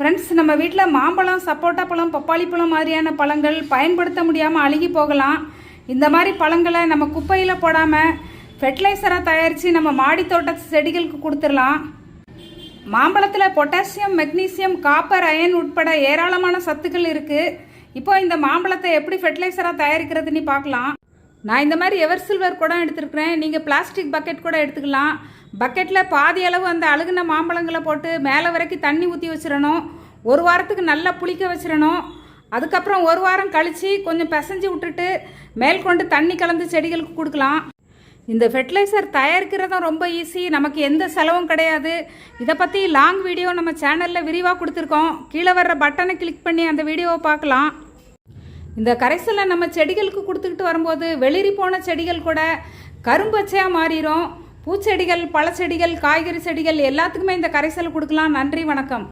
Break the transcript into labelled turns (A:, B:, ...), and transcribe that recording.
A: Friends நம்ம வீட்டில் மாம்பழம் சப்போட்டா பழம் பப்பாளி பழம் மாதிரியான பழங்கள் பயன்படுத்த முடியாமல் அழுகி போகலாம். இந்த மாதிரி பழங்களை நம்ம குப்பையில் போடாமல் ஃபெர்டிலைசராக தயாரித்து நம்ம மாடி தோட்ட செடிகளுக்கு கொடுத்துடலாம். மாம்பழத்தில் பொட்டாசியம் மெக்னீசியம் காப்பர் அயன் உட்பட ஏராளமான சத்துக்கள் இருக்குது இப்போ இந்த மாம்பழத்தை எப்படி ஃபெர்டிலைசராக தயாரிக்கிறதுன்னு பார்க்கலாம். நான் இந்த மாதிரி எவர் சில்வர் குடம் எடுத்துருக்குறேன். நீங்கள் பிளாஸ்டிக் பக்கெட் கூட எடுத்துக்கலாம். பக்கெட்டில் பாதி அளவு அந்த அழுகுன மாம்பழங்களை போட்டு மேலே வரைக்கும் தண்ணி ஊற்றி வச்சிடணும். ஒரு வாரத்துக்கு நல்லா புளிக்க வச்சிடணும். அதுக்கப்புறம் ஒரு வாரம் கழித்து கொஞ்சம் பிசைஞ்சு விட்டுட்டு மேல் கொண்டு தண்ணி கலந்து செடிகளுக்கு கொடுக்கலாம். இந்த ஃபெர்டிலைசர் தயாரிக்கிறதும் ரொம்ப ஈஸி நமக்கு எந்த செலவும் கிடையாது. இதை பற்றி லாங் வீடியோ நம்ம சேனலில் விரிவாக கொடுத்துருக்கோம். கீழே வர்ற பட்டனை கிளிக் பண்ணி அந்த வீடியோவை பார்க்கலாம். இந்த கரைசலை நம்ம செடிகளுக்கு கொடுத்துக்கிட்டு வரும்போது வெளிரி போன செடிகள் கூட கரும்பச்சையாக மாறிடும் பூச்செடிகள் பழச்செடிகள் காய்கறி செடிகள் எல்லாத்துக்குமே இந்த கரைசல் கொடுக்கலாம். நன்றி வணக்கம்.